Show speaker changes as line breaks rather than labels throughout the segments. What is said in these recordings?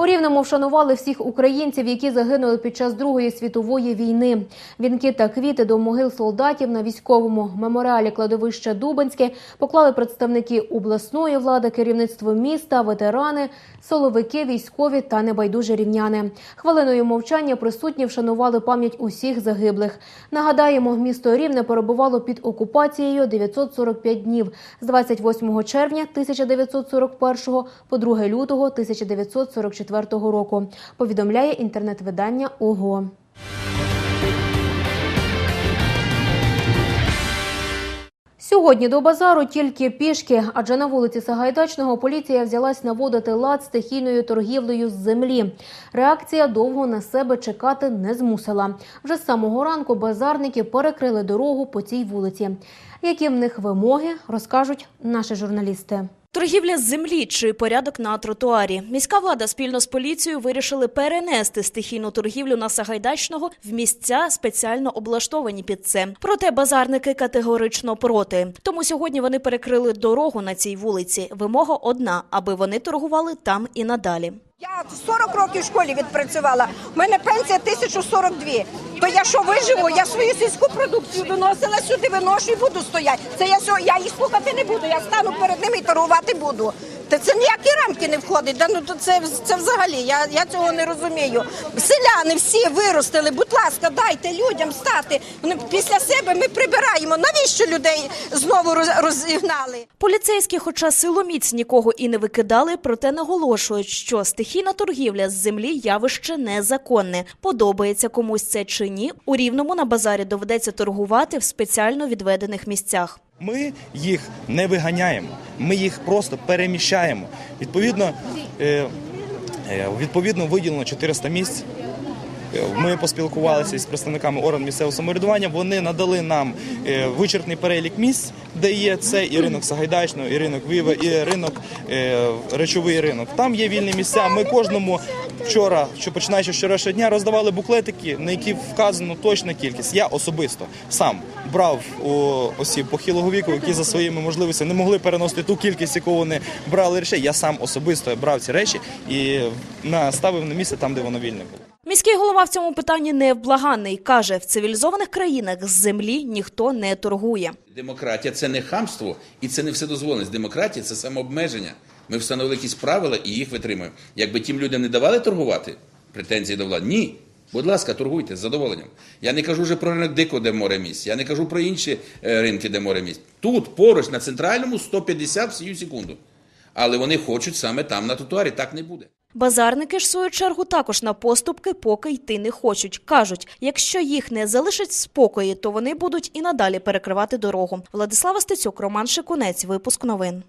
У Рівному вшанували всіх українців, які загинули під час Другої світової війни. Вінки та квіти до могил солдатів на військовому меморіалі кладовища Дубенське поклали представники обласної влади, керівництво міста, ветерани, соловики, військові та небайдужі рівняни. Хвилиною мовчання присутні вшанували пам'ять усіх загиблих. Нагадаємо, місто Рівне перебувало під окупацією 945 днів з 28 червня 1941 по 2 лютого 1944 року. Повідомляє інтернет-видання ОГО. Сьогодні до базару тільки пішки, адже на вулиці Сагайдачного поліція взялась наводити лад стихійною торгівлею з землі. Реакція довго на себе чекати не змусила. Вже з самого ранку базарники перекрили дорогу по цій вулиці. Які в них вимоги, розкажуть наші журналісти.
Торгівля з землі чи порядок на тротуарі. Міська влада спільно з поліцією вирішили перенести стихійну торгівлю на Сагайдачного в місця спеціально облаштовані під це. Проте базарники категорично проти. Тому сьогодні вони перекрили дорогу на цій вулиці. Вимога одна, аби вони торгували там і надалі.
Я 40 років в школі відпрацювала. У мене пенсія 1042. То я що виживу? Я свою сільську продукцію виносила сюди, виношу і буду стояти. Це я сьо- я їх слухати не буду. Я стану перед ними і торгувати буду. Та це ніякі рамки не входить. Да, ну то це, це взагалі. Я, я цього не розумію. Селяни всі виростили. Будь ласка, дайте людям стати. Після себе ми прибираємо. Навіщо людей знову роз- розігнали?
Поліцейські, хоча силоміць нікого і не викидали, проте наголошують, що стихійна торгівля з землі явище незаконне. Подобається комусь це чи ні. У рівному на базарі доведеться торгувати в спеціально відведених місцях.
Ми їх не виганяємо, ми їх просто переміщаємо. Відповідно, е, е, відповідно виділено 400 місць. Е, Ми поспілкувалися із представниками органів місцевого самоврядування. Вони надали нам вичерпний перелік місць, де є це і ринок Сагайдачного, і ринок Віва, і ринок речовий ринок. Там є вільні місця. Ми кожному вчора, що починаючи з вчорашнього дня, роздавали буклетики, на які вказано точна кількість. Я особисто сам брав у осіб похилого віку, які за своїми можливостями не могли переносити ту кількість, яку вони брали речей. Я сам особисто брав ці речі і наставив на місце там, де воно вільне було.
Міський голова в цьому питанні невблаганний. Каже, в цивілізованих країнах з землі ніхто не торгує.
Демократія це не хамство і це не вседозволеність. Демократія це самообмеження. Ми встановили якісь правила і їх витримуємо. Якби тим людям не давали торгувати, претензії до влади, ні. Будь ласка, торгуйте з задоволенням. Я не кажу вже про ринок дико, де море місць. Я не кажу про інші е, ринки, де море місць. Тут поруч на центральному 150 всю секунду. Але вони хочуть саме там на тротуарі. Так не буде.
Базарники ж, в свою чергу, також на поступки поки йти не хочуть. Кажуть, якщо їх не залишать в спокої, то вони будуть і надалі перекривати дорогу. Владислава Стецюк, Роман Шикунець. Випуск новин.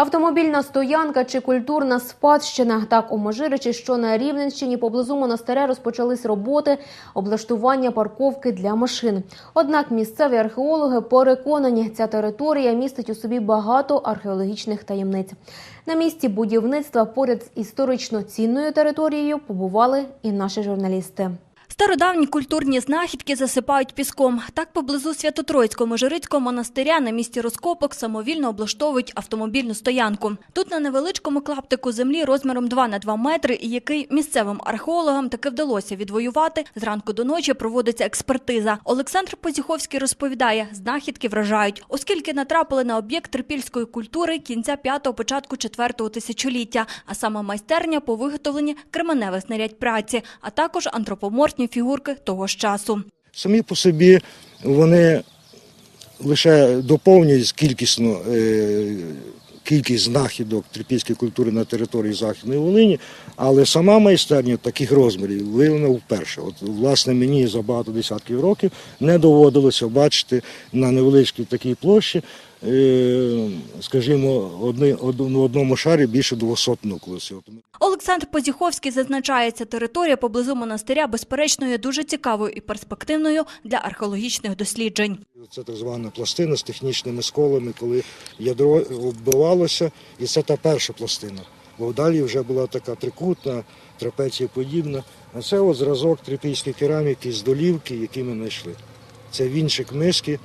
Автомобільна стоянка чи культурна спадщина. Так у Можиричі, що на Рівненщині поблизу монастиря розпочались роботи облаштування парковки для машин. Однак місцеві археологи переконані, ця територія містить у собі багато археологічних таємниць. На місці будівництва поряд з історично цінною територією побували і наші журналісти.
Стародавні культурні знахідки засипають піском. Так поблизу Свято-Троїцького Межирицького монастиря на місці розкопок самовільно облаштовують автомобільну стоянку. Тут на невеличкому клаптику землі розміром 2 на 2 метри, і який місцевим археологам таки вдалося відвоювати, зранку до ночі проводиться експертиза. Олександр Позіховський розповідає, знахідки вражають, оскільки натрапили на об'єкт трипільської культури кінця 5-го, початку 4-го тисячоліття, а саме майстерня по виготовленні кременевих знарядь праці, а також антропоморфні фігурки того ж часу.
Самі по собі вони лише доповнюють кількісно е, кількість знахідок трипільської культури на території Західної Волині, але сама майстерня таких розмірів виявлена вперше. От, власне, мені за багато десятків років не доводилося бачити на невеличкій такій площі скажімо, на одному шарі більше 200 нуклеусів.
Олександр Позіховський зазначає, ця територія поблизу монастиря безперечно є дуже цікавою і перспективною для археологічних досліджень.
Це так звана пластина з технічними сколами, коли ядро оббивалося, і це та перша пластина. Бо далі вже була така трикутна, трапецієподібна. А це от зразок трипільської кераміки з долівки, які ми знайшли. Це вінчик миски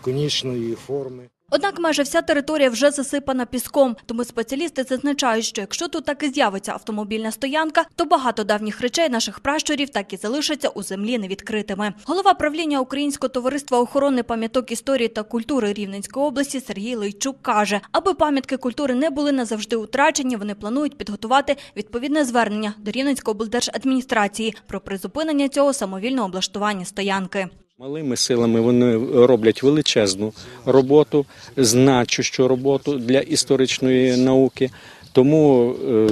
конічної форми.
Однак майже вся територія вже засипана піском, тому спеціалісти зазначають, що якщо тут так і з'явиться автомобільна стоянка, то багато давніх речей наших пращурів так і залишаться у землі невідкритими. Голова правління Українського товариства охорони пам'яток історії та культури Рівненської області Сергій Лейчук каже, аби пам'ятки культури не були назавжди утрачені, вони планують підготувати відповідне звернення до Рівненської облдержадміністрації про призупинення цього самовільного облаштування стоянки.
Малими силами вони роблять величезну роботу, значущу роботу для історичної науки. Тому е,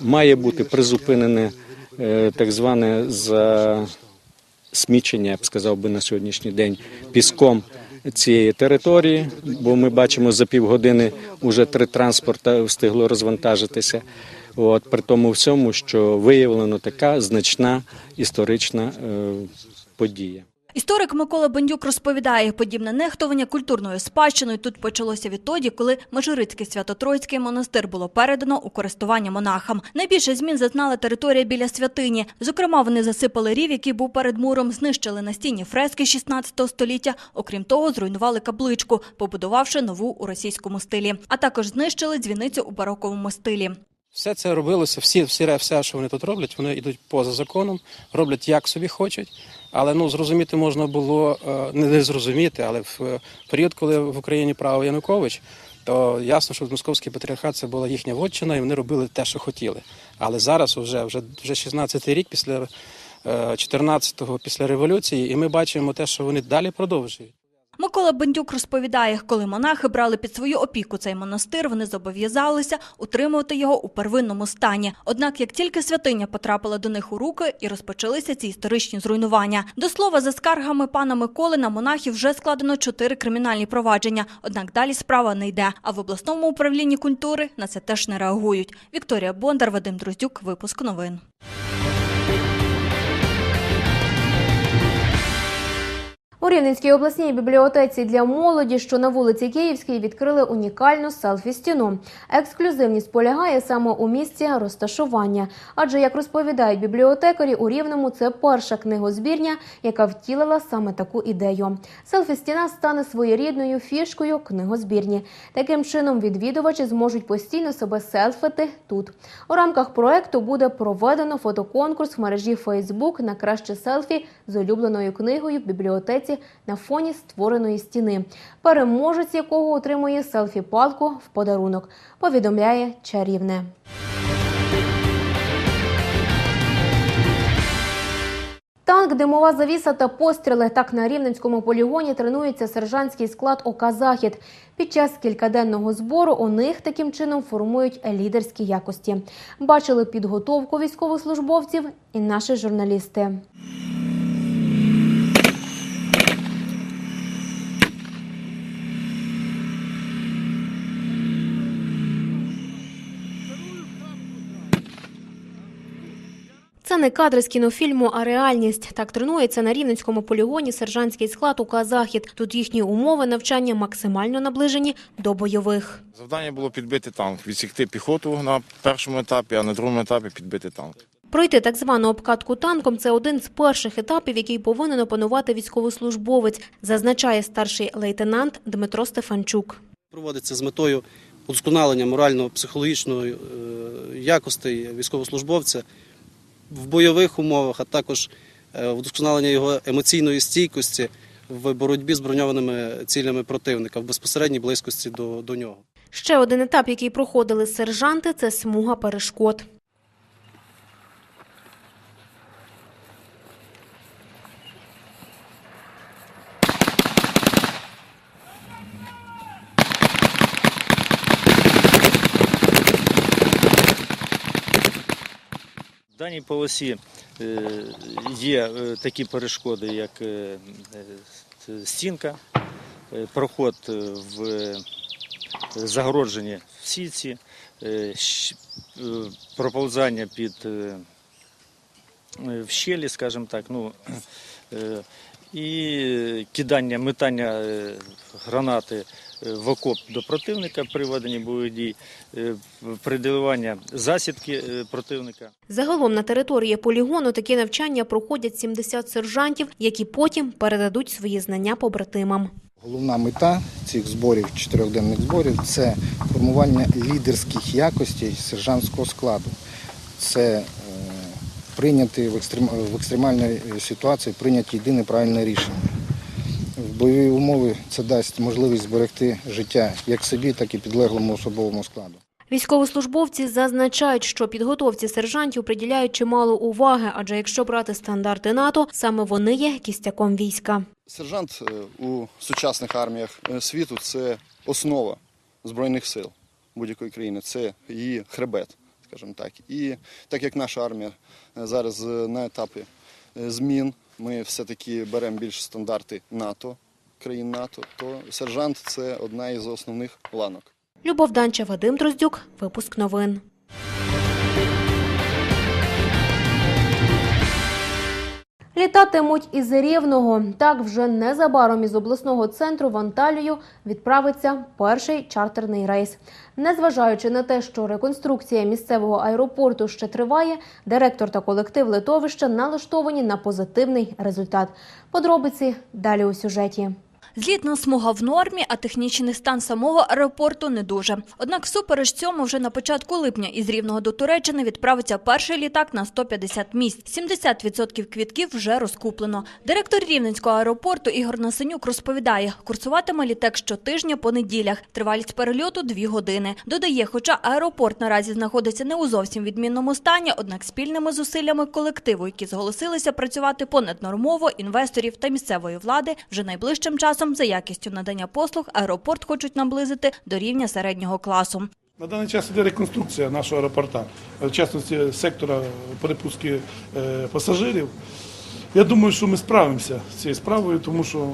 має бути призупинене е, так зване засмічення, я б сказав би на сьогоднішній день, піском цієї території, бо ми бачимо за півгодини вже три транспорта встигло розвантажитися. От при тому всьому, що виявлено така значна історична е, подія.
Історик Микола Бендюк розповідає, подібне нехтування культурною спадщиною тут почалося відтоді, коли Межирицький Свято-Троїцький монастир було передано у користування монахам. Найбільше змін зазнала територія біля святині. Зокрема, вони засипали рів, який був перед муром, знищили настінні фрески 16 століття. Окрім того, зруйнували капличку, побудувавши нову у російському стилі. А також знищили дзвіницю у бароковому стилі.
Все це робилося, всі, всі, все, що вони тут роблять, вони йдуть поза законом, роблять як собі хочуть. Але ну зрозуміти можна було е, не зрозуміти, але в е, період, коли в Україні правив Янукович, то ясно, що московський патріархат це була їхня вотчина, і вони робили те, що хотіли. Але зараз, вже вже, вже 16-й рік після е, 14-го, після революції, і ми бачимо те, що вони далі продовжують.
Микола Бендюк розповідає, коли монахи брали під свою опіку цей монастир, вони зобов'язалися утримувати його у первинному стані. Однак, як тільки святиня потрапила до них у руки, і розпочалися ці історичні зруйнування. До слова, за скаргами пана Миколи на монахів вже складено чотири кримінальні провадження. Однак далі справа не йде. А в обласному управлінні культури на це теж не реагують. Вікторія Бондар, Вадим Дроздюк, випуск новин.
У Рівненській обласній бібліотеці для молоді, що на вулиці Київській, відкрили унікальну селфі-стіну. Ексклюзивність полягає саме у місці розташування. Адже, як розповідають бібліотекарі, у Рівному це перша книгозбірня, яка втілила саме таку ідею. Селфі-стіна стане своєрідною фішкою книгозбірні. Таким чином, відвідувачі зможуть постійно себе селфити тут. У рамках проекту буде проведено фотоконкурс в мережі Facebook на краще селфі з улюбленою книгою в бібліотеці на фоні створеної стіни, переможець якого отримує селфі-палку в подарунок. Повідомляє чарівне. Танк, димова завіса та постріли. Так на рівненському полігоні тренується сержантський склад ОК «Захід». Під час кількаденного збору у них таким чином формують лідерські якості. Бачили підготовку військовослужбовців і наші журналісти. Це не кадри з кінофільму, а реальність. Так тренується на рівненському полігоні сержантський склад УК «Захід». Тут їхні умови навчання максимально наближені до бойових.
Завдання було підбити танк, відсікти піхоту на першому етапі, а на другому етапі підбити танк.
Пройти так звану обкатку танком – це один з перших етапів, який повинен опанувати військовослужбовець, зазначає старший лейтенант Дмитро Стефанчук.
Проводиться з метою удосконалення морально-психологічної е, якостей військовослужбовця в бойових умовах, а також е, вдосконалення його емоційної стійкості в боротьбі з броньованими цілями противника в безпосередній близькості до, до нього.
Ще один етап, який проходили сержанти – це смуга перешкод.
В даній полосі е, є е, такі перешкоди, як е, стінка, проход в загороджені сітці, е, е, проповзання під в щелі, скажімо так, ну, і кидання, метання гранати в окоп до противника при веденні бойових дій, е, придавання засідки е, противника.
Загалом на території полігону такі навчання проходять 70 сержантів, які потім передадуть свої знання побратимам.
Головна мета цих зборів, чотирьохденних зборів, це формування лідерських якостей сержантського складу. Це е, прийняти в екстремальній ситуації прийняти єдине правильне рішення. Бойові умови це дасть можливість зберегти життя як собі, так і підлеглому особовому складу.
Військовослужбовці зазначають, що підготовці сержантів приділяють чимало уваги, адже якщо брати стандарти НАТО, саме вони є кістяком війська.
Сержант е, у сучасних арміях е, світу це основа збройних сил будь-якої країни, це її хребет, скажімо так. І так як наша армія е, зараз на етапі змін, ми все-таки беремо більш стандарти НАТО, країн НАТО, то сержант це одна із основних ланок.
Любов Данча, Вадим Дроздюк, випуск новин. Літатимуть із Рівного. Так вже незабаром із обласного центру в Анталію відправиться перший чартерний рейс. Незважаючи на те, що реконструкція місцевого аеропорту ще триває, директор та колектив литовища налаштовані на позитивний результат. Подробиці далі у сюжеті.
Злітна смуга в нормі, а технічний стан самого аеропорту не дуже. Однак всупереч цьому вже на початку липня із Рівного до Туреччини відправиться перший літак на 150 місць. 70% квітків вже розкуплено. Директор Рівненського аеропорту Ігор Насенюк розповідає, курсуватиме літак щотижня по неділях. Тривалість перельоту – дві години. Додає, хоча аеропорт наразі знаходиться не у зовсім відмінному стані, однак спільними зусиллями колективу, які зголосилися працювати понаднормово, інвесторів та місцевої влади, вже найближчим часом за якістю надання послуг аеропорт хочуть наблизити до рівня середнього класу.
На даний час іде реконструкція нашого аеропорта, в частності сектора перепустки е, пасажирів. Я думаю, що ми справимося з цією справою, тому що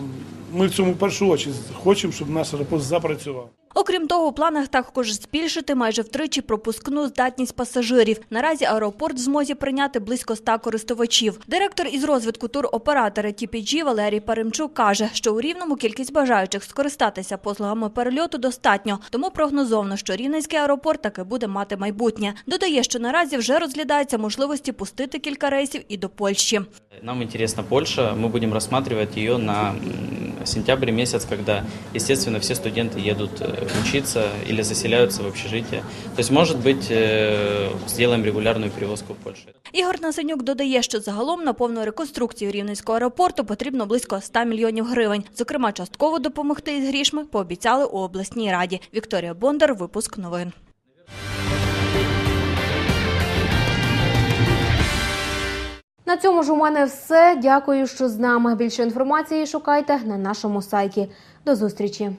ми в цьому першу очі хочемо, щоб наш аеропорт запрацював.
Окрім того, у планах також збільшити майже втричі пропускну здатність пасажирів. Наразі аеропорт в змозі прийняти близько 100 користувачів. Директор із розвитку туроператора TPG Валерій Паримчук каже, що у Рівному кількість бажаючих скористатися послугами перельоту достатньо, тому прогнозовано, що Рівненський аеропорт таки буде мати майбутнє. Додає, що наразі вже розглядаються можливості пустити кілька рейсів і до Польщі.
Нам интересна Польша, мы будем рассматривать ее на сентябрь месяц, когда, естественно, все студенты едут э, учиться или заселяются в общежитие. То есть, может быть, э, сделаем регулярную перевозку в Польшу.
Ігор Насенюк додає, що загалом на повну реконструкцію Рівненського аеропорту потрібно близько 100 мільйонів гривень. Зокрема, частково допомогти із грішми пообіцяли у обласній раді. Вікторія Бондар, випуск новин.
На цьому ж у мене все. Дякую, що з нами. Більше інформації шукайте на нашому сайті. До зустрічі.